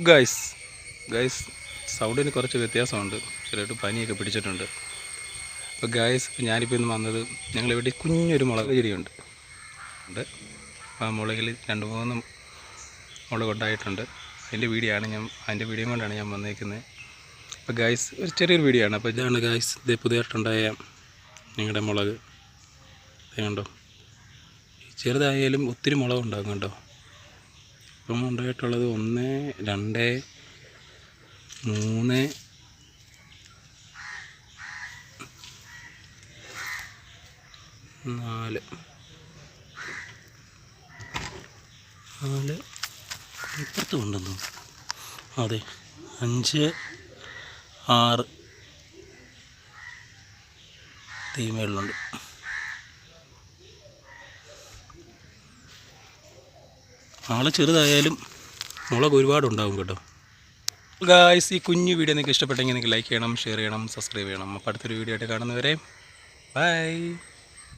Guys guys സൗണ്ടിന് കുറച്ച് വ്യത്യാസമുണ്ട്. ചിലട്ട് പനിയൊക്കെ പിടിച്ചിട്ടുണ്ട്. അപ്പോൾ ഗൈസ് ഇപ്പോൾ ഞാനിപ്പോൾ ഇന്ന് വന്നത് ഞങ്ങളുടെ വീട്ടിൽ കുഞ്ഞൊരു മുളക് ചെടിയുണ്ട്. ഉണ്ട്. അപ്പോൾ ആ മുളകിൽ രണ്ട് മൂന്ന് മുളക് ഉണ്ടായിട്ടുണ്ട്. അതിന്റെ ആണ് ഞാൻ അതിന്റെ വീഡിയോ കൊണ്ടാണ് ഞാൻ വന്നേക്കുന്നത്. അപ്പോൾ ഗൈസ് ഒരു ചെറിയൊരു വീഡിയോ ആണ്. അപ്പോൾ ഇതാണ് ഗൈസ് ഇത് പുതിയതായിട്ടുണ്ടായ ഞങ്ങളുടെ മുളക്. കണ്ടോ? ചെറുതായാലും ഒത്തിരി മുളക് ഉണ്ടാകും കണ്ടോ? ഇപ്പം ഉണ്ടായിട്ടുള്ളത് ഒന്ന് രണ്ട് മൂന്ന് നാല്. നാല്. ഇപ്പുറത്ത് കൊണ്ടുവന്നു? അതെ. അഞ്ച് ആറ്. തീമേളിലുണ്ട് ആൾ ചെറുതായാലും മുളക് ഒരുപാടുണ്ടാവും കേട്ടോ. ഗായ്സ് ഈ കുഞ്ഞു വീഡിയോ നിങ്ങൾക്ക് ഇഷ്ടപ്പെട്ടെങ്കിൽ നിങ്ങൾക്ക് ലൈക്ക് ചെയ്യണം ഷെയർ ചെയ്യണം സബ്സ്ക്രൈബ് ചെയ്യണം. അപ്പോൾ അടുത്തൊരു വീഡിയോ ആയിട്ട് കാണുന്നവരെ ബൈ